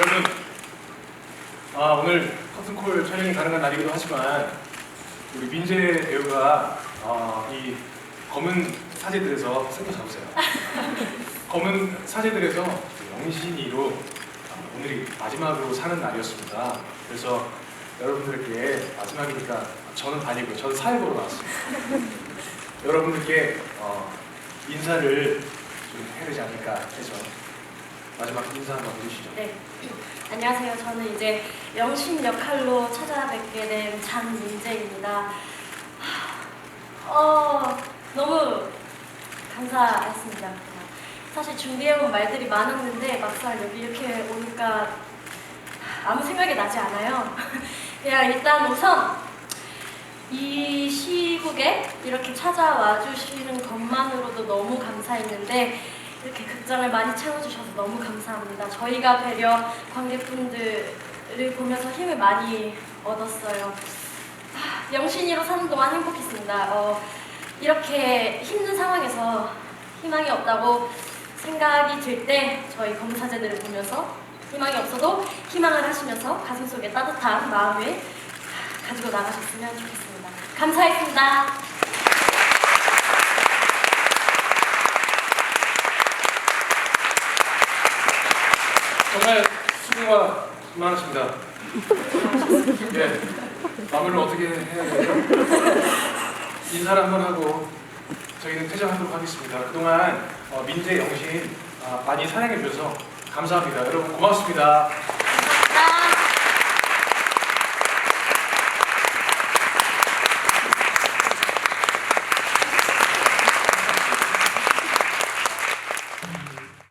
여러분, 아, 오늘 커튼콜 촬영이 가능한 날이기도 하지만 우리 민재 배우가 아, 이 검은 사제들에서 센터 잡으세요. 검은 사제들에서 영신이로 오늘이 마지막으로 사는 날이었습니다. 그래서 여러분들께 마지막이니까 저는 아니고요. 저는 사회보로 나왔습니다. 여러분들께 어, 인사를 좀 해야 되지 않을까 해서 마지막 인사 한번 해주시죠. 네. 안녕하세요. 저는 이제 영신 역할로 찾아뵙게 된 장민재입니다. 하, 어, 너무 감사했습니다. 사실 준비해온 말들이 많았는데 막상 여기 이렇게 오니까 아무 생각이 나지 않아요. 그냥 일단 우선 이 시국에 이렇게 찾아와 주시는 것만으로도 너무 감사했는데 이렇게 극장을 많이 채워주셔서 너무 감사합니다. 저희가 배려 관객분들을 보면서 힘을 많이 얻었어요. 하, 영신이로 사는 동안 행복했습니다. 어, 이렇게 힘든 상황에서 희망이 없다고 생각이 들 때 저희 검사제들을 보면서 희망이 없어도 희망을 하시면서 가슴 속에 따뜻한 마음을 가지고 나가셨으면 좋겠습니다. 감사했습니다. 정말 수고가 많으십니다. 예, 마무리를 어떻게 해야 되죠? 인사를 한번 하고 저희는 퇴장하도록 하겠습니다. 그동안 어, 민재 영신 아, 많이 사랑해 주셔서 감사합니다. 여러분 고맙습니다.